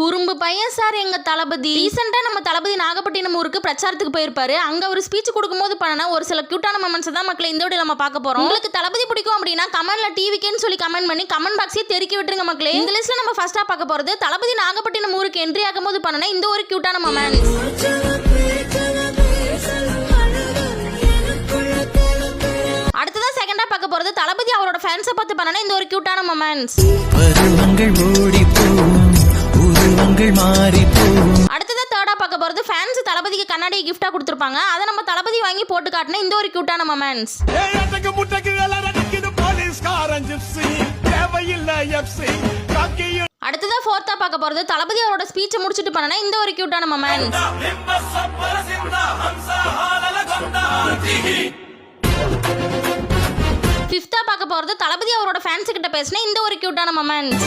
குறும்பு பையன் சார் எங்க தளபதி. ரீசெண்டா நம்ம தளபதி நாகப்பட்டினம் ஊருக்கு பிரச்சாரத்துக்கு போயிருப்பாரு. அங்க ஒரு ஸ்பீச் கொடுக்கும்போது பண்ணனா ஒரு சில கியூட்டான மொமெண்ட்ஸ் தான் மக்களை இந்த வீடியோ நம்ம பார்க்க போறோம். உங்களுக்கு தளபதி பிடிக்கும் அப்படின்னா கமெண்ட்ல டிவிக்கேன்னு சொல்லி கமெண்ட் பண்ணி கமெண்ட் பாக்ஸே தெருக்கி விட்டுருங்க மக்களே. இந்த லிஸ்ட்ல நம்ம ஃபர்ஸ்டா பார்க்க போறது தளபதி நாகப்பட்டினம் ஊருக்கு என்ட்ரி ஆகும்போது பண்ணனா இந்த ஒரு கியூட்டான மொமெண்ட் அடுத்ததான் செகண்டா பார்க்க போறது தளபதி அவரோட ஃபேன்ஸை பார்த்து பண்ணனா இந்த ஒரு கியூட்டான மொமெண்ட்ஸ் மாறி போகும். அடுத்ததா தேர்டா பார்க்க போறது ஃபேன்ஸ் தளபதிக்கு கண்ணாடியை கிஃப்டா கொடுத்துருப்பாங்க. அதை நம்ம தளபதி வாங்கி போட்டு காட்டின இந்த ஒரு கியூட்டான மொமெண்ட்ஸ் ஏய் அடக்கு முட்டைக்கு அலறடிக்குது போலீஸ்காரன் ஜிப்சி தேவையில்லை எப்சி காக்கியும் அடுத்ததா ஃபோர்த்தா பார்க்க போறது தளபதி அவரோட ஸ்பீச்சை முடிச்சுட்டு பண்ணனா இந்த ஒரு கியூட்டான மொமெண்ட்ஸ் ஃபிஃப்த்தா பார்க்க போறது தளபதி அவரோட ஃபேன்ஸ் கிட்ட பேசின இந்த ஒரு கியூட்டான மொமெண்ட்ஸ்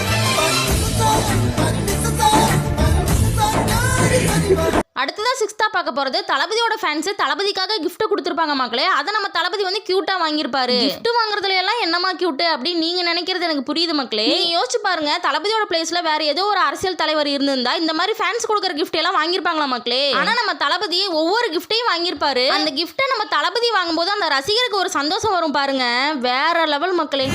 பார்க்க போறது தளபதியோட ஃபேன்ஸ் தளபதிக்காக gift கொடுத்துருப்பாங்க மக்களே. அதை நம்ம தளபதி வந்து கியூட்டா வாங்கியிருப்பாரு. Gift வாங்குறதுல எல்லாம் என்னமா கியூட் அப்படின்னு நீங்க நினைக்கிறது எனக்கு புரியுது மக்களே. நீங்க யோசிச்சு பாருங்க தளபதியோட பிளேஸ்ல வேற ஏதோ ஒரு அரசியல் தலைவர் இருந்திருந்தா இந்த மாதிரி ஃபேன்ஸ் கொடுக்குற gift எல்லாம் வாங்கியிருப்பாங்களா மக்களே? ஆனா நம்ம தளபதி ஒவ்வொரு கிஃப்டையும் வாங்கியிருப்பாரு. அந்த கிஃப்ட்டை நம்ம தளபதி வாங்கும்போது அந்த ரசிகருக்கு ஒரு சந்தோஷம் வரும் பாருங்க. வேற லெவல் மக்களே.